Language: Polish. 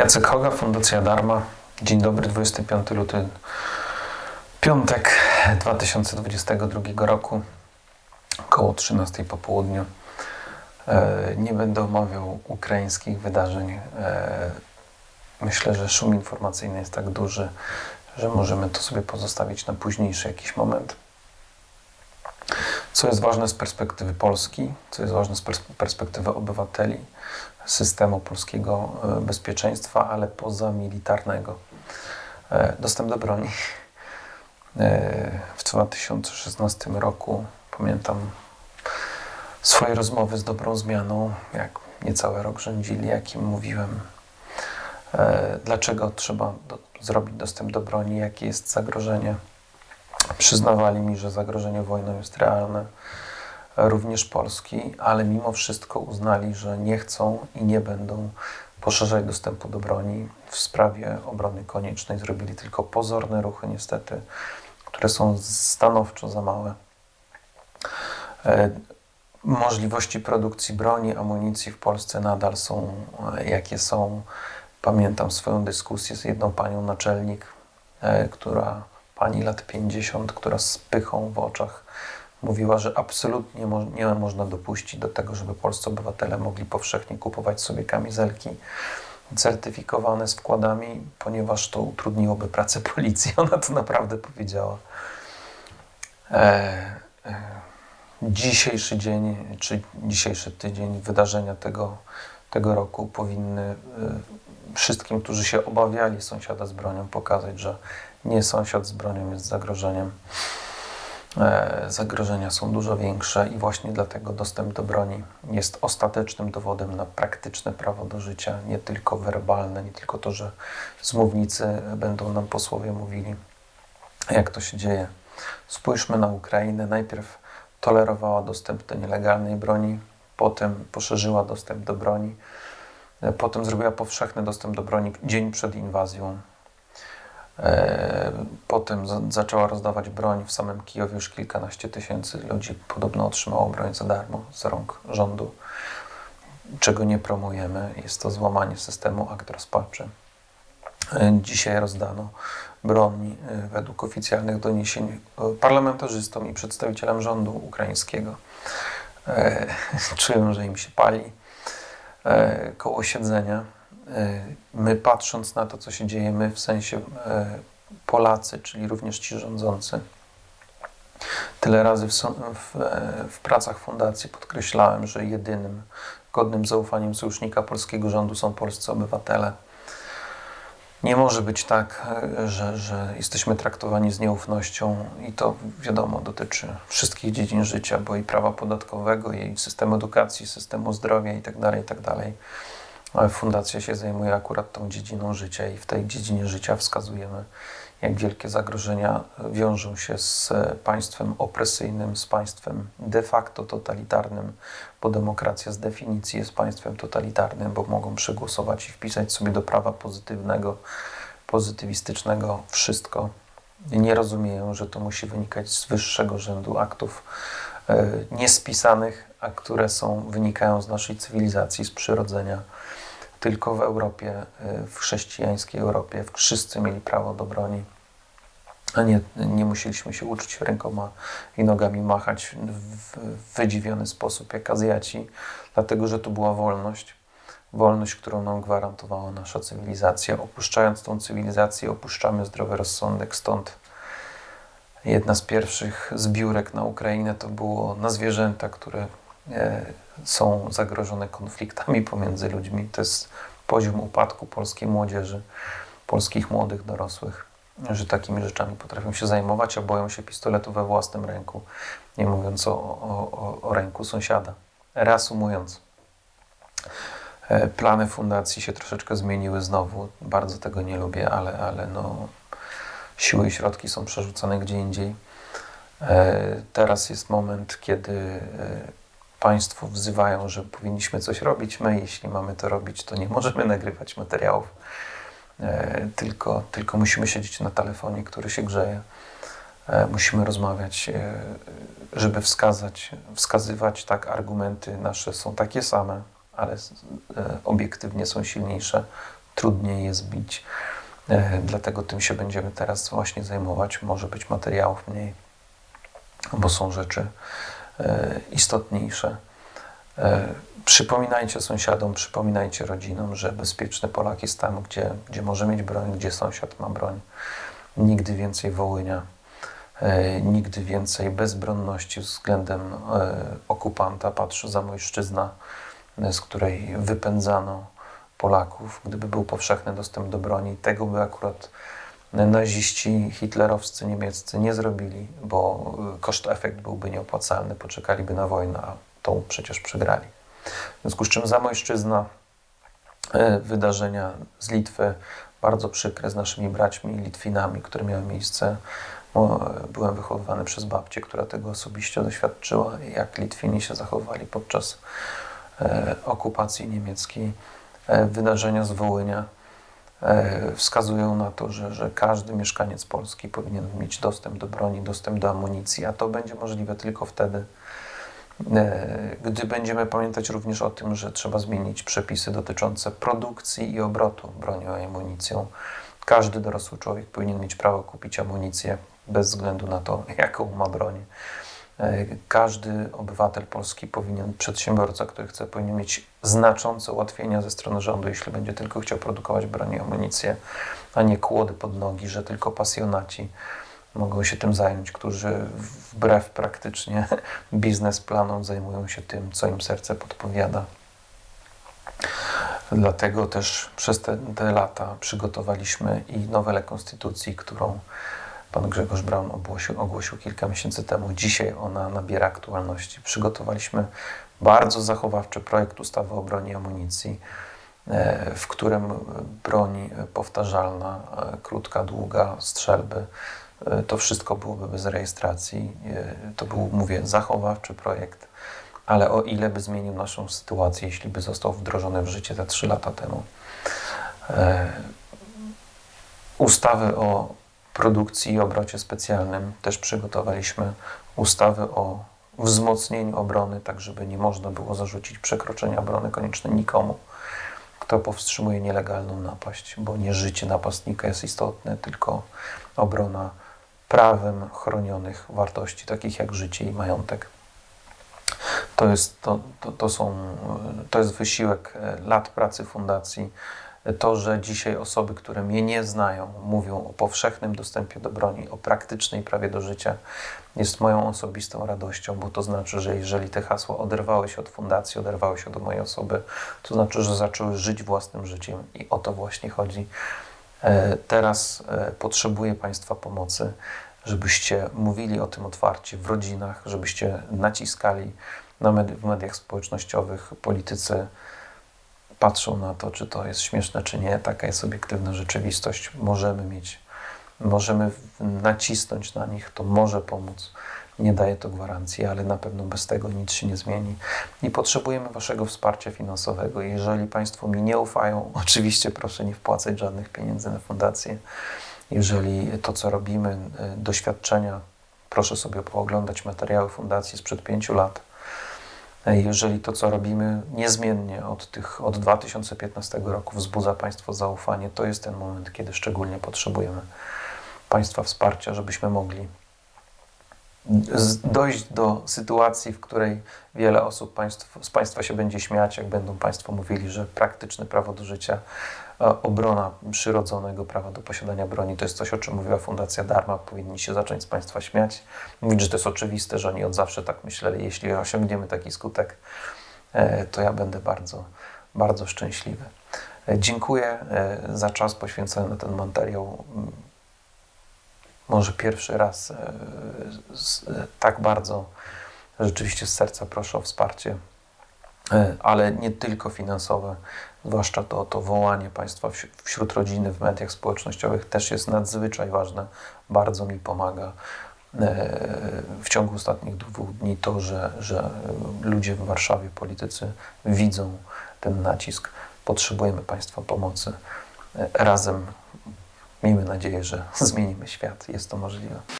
Jacek Hoga, Fundacja Darma. Dzień dobry, 25 luty, piątek 2022 roku, około 13 po południu. E, nie będę omawiał ukraińskich wydarzeń. E, myślę, że szum informacyjny jest tak duży, że możemy to sobie pozostawić na późniejszy jakiś moment. Co jest ważne z perspektywy Polski, co jest ważne z perspektywy obywateli, systemu polskiego e, bezpieczeństwa, ale pozamilitarnego. E, dostęp do broni. E, w 2016 roku pamiętam swoje rozmowy z dobrą zmianą, jak niecały rok rządzili, jak im mówiłem, dlaczego trzeba do, zrobić dostęp do broni, jakie jest zagrożenie. Przyznawali mi, że zagrożenie wojną jest realne również Polski, ale mimo wszystko uznali, że nie chcą i nie będą poszerzać dostępu do broni. W sprawie obrony koniecznej zrobili tylko pozorne ruchy, niestety, które są stanowczo za małe. E, możliwości produkcji broni, amunicji w Polsce nadal są e, jakie są. Pamiętam swoją dyskusję z jedną panią naczelnik, e, która pani lat 50, która z pychą w oczach mówiła, że absolutnie nie można dopuścić do tego, żeby polscy obywatele mogli powszechnie kupować sobie kamizelki certyfikowane z wkładami, ponieważ to utrudniłoby pracę policji. Ona to naprawdę powiedziała. E, e, dzisiejszy dzień, czy dzisiejszy tydzień, wydarzenia tego, tego roku powinny e, wszystkim, którzy się obawiali sąsiada z bronią, pokazać, że nie sąsiad z bronią jest zagrożeniem. E, zagrożenia są dużo większe i właśnie dlatego dostęp do broni jest ostatecznym dowodem na praktyczne prawo do życia, nie tylko werbalne, nie tylko to, że z mównicy będą nam posłowie mówili, jak to się dzieje. Spójrzmy na Ukrainę. Najpierw tolerowała dostęp do nielegalnej broni, potem poszerzyła dostęp do broni, e, potem zrobiła powszechny dostęp do broni dzień przed inwazją potem zaczęła rozdawać broń w samym Kijowie. Już kilkanaście tysięcy ludzi podobno otrzymało broń za darmo z rąk rządu, czego nie promujemy. Jest to złamanie systemu akt rozpalczy. E, dzisiaj rozdano broń e, według oficjalnych doniesień parlamentarzystom i przedstawicielom rządu ukraińskiego. Czują, że im się pali koło siedzenia E, my patrząc na to, co się dzieje, my w sensie e, Polacy, czyli również ci rządzący, tyle razy w, w, e, w pracach fundacji podkreślałem, że jedynym godnym zaufaniem sojusznika polskiego rządu są polscy obywatele. Nie może być tak, że, że jesteśmy traktowani z nieufnością i to wiadomo dotyczy wszystkich dziedzin życia, bo i prawa podatkowego, i systemu edukacji, systemu zdrowia itd., tak itd. Fundacja się zajmuje akurat tą dziedziną życia i w tej dziedzinie życia wskazujemy, jak wielkie zagrożenia wiążą się z państwem opresyjnym, z państwem de facto totalitarnym, bo demokracja z definicji jest państwem totalitarnym, bo mogą przegłosować i wpisać sobie do prawa pozytywnego, pozytywistycznego wszystko. Nie rozumieją, że to musi wynikać z wyższego rzędu aktów e, niespisanych, a które są, wynikają z naszej cywilizacji, z przyrodzenia tylko w Europie, y, w chrześcijańskiej Europie wszyscy mieli prawo do broni, a nie, nie musieliśmy się uczyć rękoma i nogami machać w wydziwiony sposób jak Azjaci, dlatego że to była wolność. Wolność, którą nam gwarantowała nasza cywilizacja. Opuszczając tą cywilizację, opuszczamy zdrowy rozsądek. Stąd jedna z pierwszych zbiórek na Ukrainę to było na zwierzęta, które są zagrożone konfliktami pomiędzy ludźmi. To jest poziom upadku polskiej młodzieży, polskich młodych dorosłych, że takimi rzeczami potrafią się zajmować, a boją się pistoletu we własnym ręku, nie mówiąc o, o, o ręku sąsiada. Reasumując, e, plany fundacji się troszeczkę zmieniły znowu. Bardzo tego nie lubię, ale, ale no, siły i środki są przerzucone gdzie indziej. E, teraz jest moment, kiedy Państwo wzywają, że powinniśmy coś robić. My, jeśli mamy to robić, to nie możemy nagrywać materiałów, e, tylko, tylko musimy siedzieć na telefonie, który się grzeje. E, musimy rozmawiać, e, żeby wskazać, wskazywać, tak, argumenty nasze są takie same, ale obiektywnie są silniejsze. trudniej jest bić. E, dlatego tym się będziemy teraz właśnie zajmować. Może być materiałów mniej, bo są rzeczy istotniejsze. E, przypominajcie sąsiadom, przypominajcie rodzinom, że bezpieczny Polak jest tam, gdzie, gdzie może mieć broń, gdzie sąsiad ma broń. Nigdy więcej Wołynia, nigdy więcej bezbronności względem okupanta. Patrzę za mojszczyzna, z której wypędzano Polaków, gdyby był powszechny dostęp do broni. Tego by akurat naziści hitlerowscy niemieccy nie zrobili, bo koszt-efekt byłby nieopłacalny, poczekaliby na wojnę, a tą przecież przegrali. W związku z czym Zamojszczyzna, e, wydarzenia z Litwy, bardzo przykre z naszymi braćmi Litwinami, które miały miejsce. Byłem wychowywany przez babcię, która tego osobiście doświadczyła, jak Litwini się zachowali podczas okupacji niemieckiej. Wydarzenia z Wołynia wskazują na to, że, że każdy mieszkaniec Polski powinien mieć dostęp do broni, dostęp do amunicji, a to będzie możliwe tylko wtedy, e, gdy będziemy pamiętać również o tym, że trzeba zmienić przepisy dotyczące produkcji i obrotu bronią i amunicją. Każdy dorosły człowiek powinien mieć prawo kupić amunicję bez względu na to, jaką ma broń. E, każdy obywatel polski powinien, przedsiębiorca, który chce, powinien mieć znaczące ułatwienia ze strony rządu, jeśli będzie tylko chciał produkować broń i amunicję, a nie kłody pod nogi, że tylko pasjonaci mogą się tym zająć, którzy wbrew praktycznie biznesplanom zajmują się tym, co im serce podpowiada. Dlatego też przez te, te lata przygotowaliśmy i nowelę konstytucji, którą pan Grzegorz Braun ogłosił, ogłosił kilka miesięcy temu. Dzisiaj ona nabiera aktualności. Przygotowaliśmy bardzo zachowawczy projekt ustawy o broni i amunicji, e, w którym broń powtarzalna, e, krótka, długa, strzelby, e, to wszystko byłoby bez rejestracji. To był, mówię, zachowawczy projekt, ale o ile by zmienił naszą sytuację, jeśli by został wdrożony w życie te trzy lata temu. Ustawy o produkcji i obrocie specjalnym też przygotowaliśmy ustawy o wzmocnieniu obrony, tak żeby nie można było zarzucić przekroczenia obrony koniecznej nikomu, kto powstrzymuje nielegalną napaść, bo nie życie napastnika jest istotne, tylko obrona prawem chronionych wartości, takich jak życie i majątek. To jest, to, to, to, są, to jest wysiłek lat pracy fundacji to, że dzisiaj osoby, które mnie nie znają, mówią o powszechnym dostępie do broni, o praktycznej prawie do życia, jest moją osobistą radością, bo to znaczy, że jeżeli te hasła oderwały się od fundacji, oderwały się od mojej osoby, to znaczy, że zaczęły żyć własnym życiem i o to właśnie chodzi. E, teraz e, potrzebuję Państwa pomocy, żebyście mówili o tym otwarcie w rodzinach, żebyście naciskali na w mediach społecznościowych, politycy patrzą na to, czy to jest śmieszne, czy nie. Taka jest obiektywna rzeczywistość. Możemy mieć, możemy nacisnąć na nich, to może pomóc. Nie daje to gwarancji, ale na pewno bez tego nic się nie zmieni. I potrzebujemy Waszego wsparcia finansowego. Jeżeli Państwo mi nie ufają, oczywiście proszę nie wpłacać żadnych pieniędzy na fundację. Jeżeli to, co robimy, y, doświadczenia, proszę sobie pooglądać materiały fundacji sprzed pięciu lat jeżeli to, co robimy niezmiennie od, tych, od 2015 roku wzbudza Państwo zaufanie, to jest ten moment, kiedy szczególnie potrzebujemy Państwa wsparcia, żebyśmy mogli dojść do sytuacji, w której wiele osób państw, z Państwa się będzie śmiać, jak będą Państwo mówili, że praktyczne prawo do życia obrona przyrodzonego prawa do posiadania broni to jest coś, o czym mówiła Fundacja Darma. Powinni się zacząć z Państwa śmiać. Mówić, że to jest oczywiste, że oni od zawsze tak myśleli. Jeśli osiągniemy taki skutek, e, to ja będę bardzo, bardzo szczęśliwy. E, dziękuję e, za czas poświęcony na ten materiał. Może pierwszy raz tak bardzo rzeczywiście z serca proszę o wsparcie, ale nie tylko finansowe zwłaszcza to, to wołanie państwa wśród rodziny, w mediach społecznościowych też jest nadzwyczaj ważne. Bardzo mi pomaga e, w ciągu ostatnich dwóch dni to, że, że ludzie w Warszawie, politycy widzą ten nacisk. Potrzebujemy Państwa pomocy. E, razem miejmy nadzieję, że zmienimy świat. Jest to możliwe.